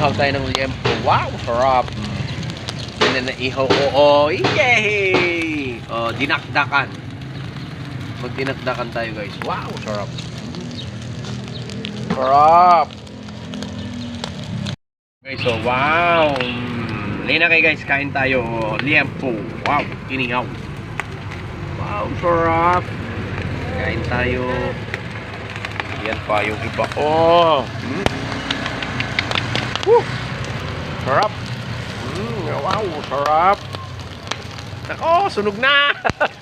Inihaw tayo ng liempo. Wow, sarap. Yan na naihaw ko. Oh, yay! Oh, dinakdakan. Magdinakdakan tayo guys. Wow, sarap. Sarap. Guys, so wow. Lina kayo guys, kain tayo. Liempo. Wow, inihaw. Wow, sarap. Kain tayo. Yan pa yung iba. Oh. Mm. Woo. Sarap. Mm, wow, sarap. Nako, sunog na.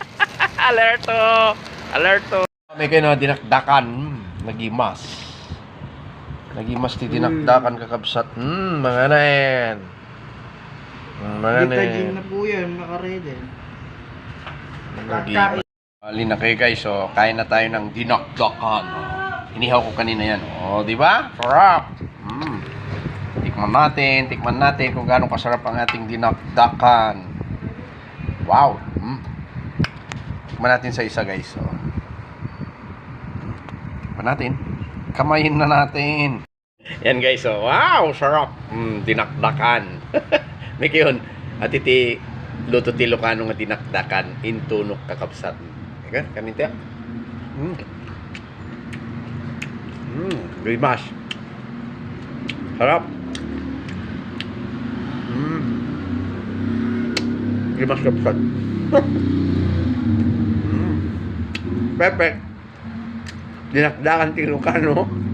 Alerto. Alerto. May kayo na dinakdakan. Mm, nagimas. Nagimas ti dinakdakan kakabsat. Hmm, mga na yan. Mm, Mga na Bitagin na po yan, nakaredy. Nagimas. Bali na kayo guys, so kain na tayo ng dinakdakan. Inihaw ko kanina yan. O, di ba? Sarap. Mm. Tikman natin, tikman natin kung gaano kasarap ang ating dinakdakan. Wow. Mm. Tikman natin sa isa guys. So. Tikman natin. Kamayin na natin. Yan guys, so wow, sarap. Mm, dinakdakan. May kayon, at iti luto ti Ilocano nga dinakdakan intunok kakabsat. Ika, kanin tiyak. Mm. Mm, grimas. Sarap. Mm. Grimas kapsat. mm. Pepe. Dinakdakan ti Ilocano.